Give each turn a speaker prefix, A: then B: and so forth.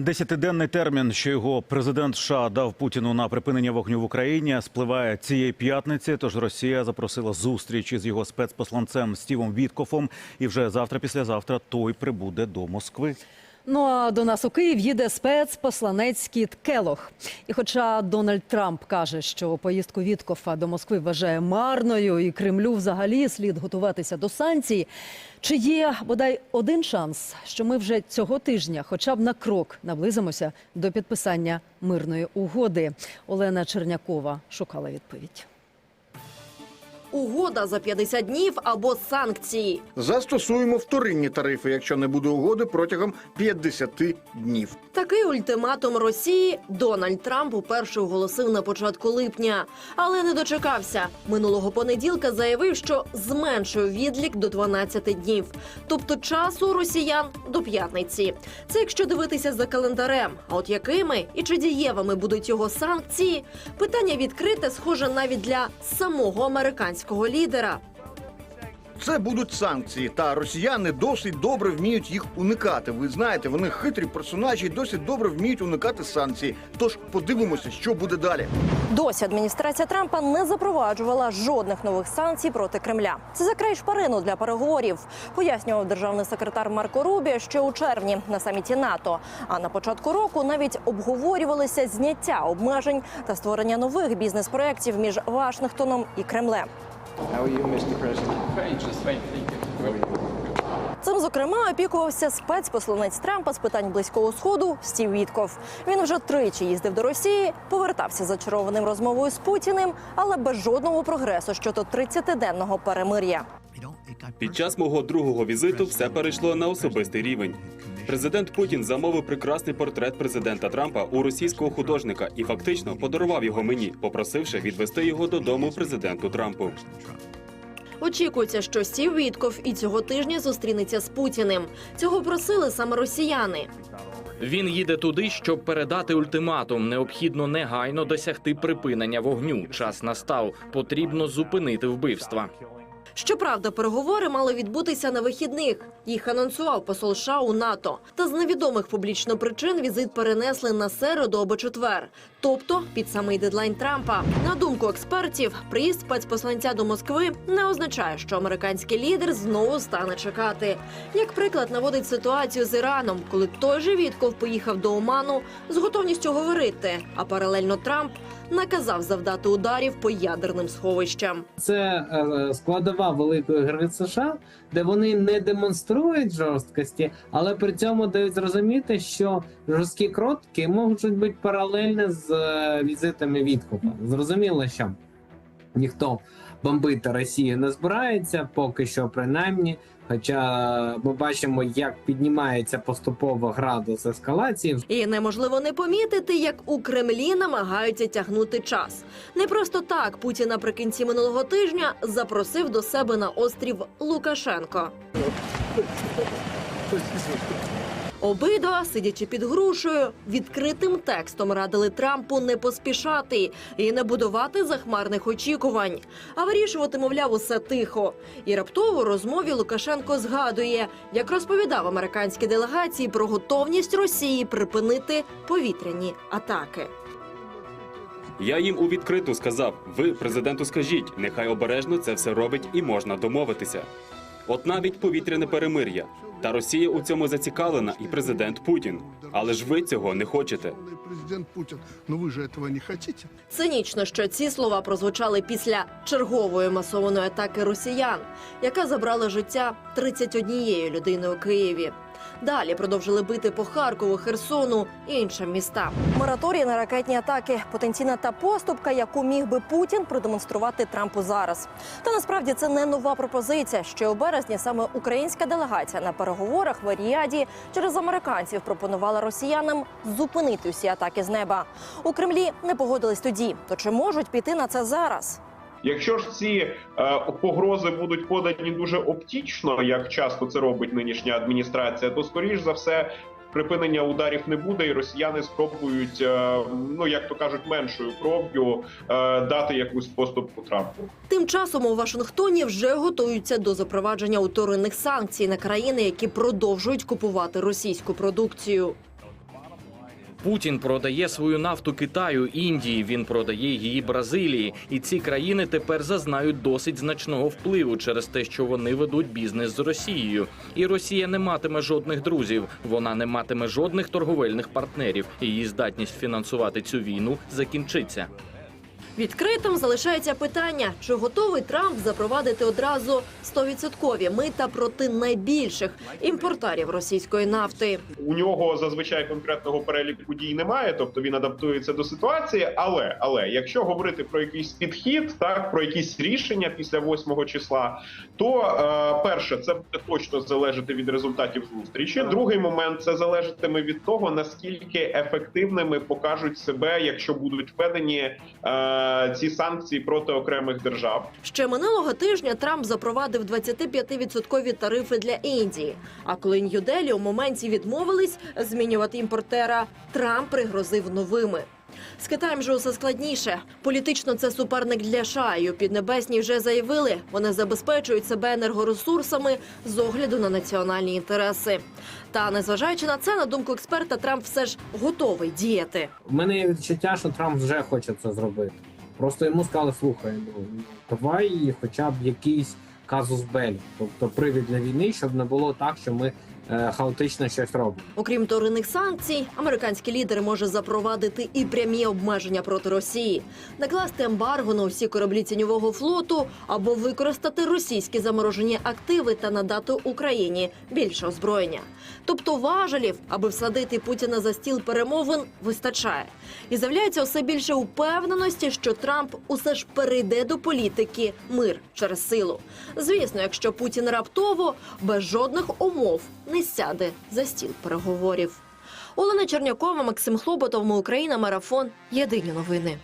A: Десятиденний термін, що його президент США дав Путіну на припинення вогню в Україні, спливає цієї п'ятниці. Тож Росія запросила зустріч із його спецпосланцем Стівом Віткофом, і вже завтра, післязавтра, той прибуде до Москви.
B: Ну а до нас у Київ їде спецпосланець Кіт Келох. І хоча Дональд Трамп каже, що поїздку Віткофа до Москви вважає марною, і Кремлю взагалі слід готуватися до санкцій. Чи є бодай один шанс, що ми вже цього тижня, хоча б на крок, наблизимося до підписання мирної угоди? Олена Чернякова шукала відповідь.
C: Угода за 50 днів або санкції.
D: Застосуємо вторинні тарифи, якщо не буде угоди протягом 50 днів.
C: Такий ультиматум Росії Дональд Трамп уперше оголосив на початку липня, але не дочекався. Минулого понеділка заявив, що зменшує відлік до 12 днів, тобто часу росіян до п'ятниці. Це якщо дивитися за календарем. А от якими і чи дієвими будуть його санкції? Питання відкрите, схоже, навіть для самого американського лідера.
D: Це будуть санкції, та росіяни досить добре вміють їх уникати. Ви знаєте, вони хитрі персонажі досить добре вміють уникати санкцій. Тож подивимося, що буде далі.
E: Досі адміністрація Трампа не запроваджувала жодних нових санкцій проти Кремля. Це закрай шпарину для переговорів, пояснював державний секретар Марко Рубі ще у червні на саміті НАТО. А на початку року навіть обговорювалися зняття обмежень та створення нових бізнес-проєктів між Вашингтоном і Кремлем.
F: How are you, Mr. President?
G: Fine, just fine, thank you.
E: Цим зокрема опікувався спецпосланець Трампа з питань близького сходу Стів Вітков. Він вже тричі їздив до Росії, повертався зачарованим розмовою з Путіним, але без жодного прогресу щодо 30-денного перемир'я.
H: Під час мого другого візиту все перейшло на особистий рівень. Президент Путін замовив прекрасний портрет президента Трампа у російського художника і фактично подарував його мені, попросивши відвести його додому президенту Трампу.
C: Очікується, що Стів Вітков і цього тижня зустрінеться з Путіним. Цього просили саме росіяни.
G: Він їде туди, щоб передати ультиматум. Необхідно негайно досягти припинення вогню. Час настав. Потрібно зупинити вбивства.
C: Щоправда, переговори мали відбутися на вихідних. Їх анонсував посол США у НАТО. Та з невідомих публічно причин візит перенесли на середу або четвер, тобто під самий дедлайн Трампа. На думку експертів, приїзд спецпосланця до Москви не означає, що американський лідер знову стане чекати. Як приклад наводить ситуацію з Іраном, коли той же Вітков поїхав до Оману з готовністю говорити, а паралельно Трамп наказав завдати ударів по ядерним сховищам.
I: це е, складова великої гри США, де вони не демонструють жорсткості, але при цьому дають зрозуміти, що жорсткі кротки можуть бути паралельні з е, візитами відкупа. Зрозуміло, що ніхто бомбити Росію не збирається, поки що принаймні. Хоча ми бачимо, як піднімається поступово градус ескалації.
C: І неможливо не помітити, як у Кремлі намагаються тягнути час. Не просто так Путін наприкінці минулого тижня запросив до себе на острів Лукашенко. Обидва, сидячи під грушею, відкритим текстом радили Трампу не поспішати і не будувати захмарних очікувань, а вирішувати, мовляв, усе тихо. І раптово розмові Лукашенко згадує, як розповідав американській делегації про готовність Росії припинити повітряні атаки.
H: Я їм у відкриту сказав: ви президенту скажіть, нехай обережно це все робить і можна домовитися. От навіть повітряне перемир'я. Та Росія у цьому зацікавлена, і президент Путін. Але ж ви цього не хочете.
J: Президент Путін, ну ви же цього не хочете.
C: Цинічно, що ці слова прозвучали після чергової масованої атаки росіян, яка забрала життя 31 людини у Києві. Далі продовжили бити по Харкову, Херсону і іншим містам.
E: Мораторій на ракетні атаки потенційна та поступка, яку міг би Путін продемонструвати Трампу зараз. Та насправді це не нова пропозиція. Ще у березні саме українська делегація на переговорах в Аріаді через американців пропонувала росіянам зупинити усі атаки з неба. У Кремлі не погодились тоді. То чи можуть піти на це зараз?
K: Якщо ж ці е, погрози будуть подані дуже оптічно, як часто це робить нинішня адміністрація, то скоріш за все припинення ударів не буде, і росіяни спробують, е, ну як то кажуть, меншою кров'ю е, дати якусь поступку Трампу.
C: Тим часом у Вашингтоні вже готуються до запровадження уторинних санкцій на країни, які продовжують купувати російську продукцію.
G: Путін продає свою нафту Китаю, Індії. Він продає її Бразилії, і ці країни тепер зазнають досить значного впливу через те, що вони ведуть бізнес з Росією. І Росія не матиме жодних друзів. Вона не матиме жодних торговельних партнерів. Її здатність фінансувати цю війну закінчиться.
C: Відкритим залишається питання, чи готовий Трамп запровадити одразу 100% мита проти найбільших імпортерів російської нафти.
K: У нього зазвичай конкретного переліку дій немає, тобто він адаптується до ситуації. Але але якщо говорити про якийсь підхід, так про якісь рішення після 8 числа, то е, перше це буде точно залежати від результатів зустрічі. Другий момент це залежатиме від того наскільки ефективними покажуть себе, якщо будуть введені е, ці санкції проти окремих держав.
C: Ще минулого тижня Трамп запровадив 25% тарифи для Індії. А коли Нью-Делі у моменті відмовились змінювати імпортера, Трамп пригрозив новими. З Китаєм же усе складніше. Політично це суперник для США. І у Піднебесній вже заявили, вони забезпечують себе енергоресурсами з огляду на національні інтереси. Та незважаючи на це, на думку експерта, Трамп все ж готовий діяти.
I: У мене є відчуття, що Трамп вже хоче це зробити. Просто йому сказали, слухай, ну давай хоча б якийсь казус белі, тобто привід для війни, щоб не було так, що ми хаотично щось робимо.
C: Окрім вторинних санкцій, американський лідер може запровадити і прямі обмеження проти Росії, накласти ембарго на усі кораблі тіньового флоту або використати російські заморожені активи та надати Україні більше озброєння. Тобто важелів, аби всадити Путіна за стіл перемовин, вистачає. І з'являється усе більше упевненості, що Трамп усе ж перейде до політики мир через силу. Звісно, якщо Путін раптово без жодних умов не сяде за стіл переговорів. Олена Чернякова, Максим Хлоботов, Україна, марафон. Єдині новини.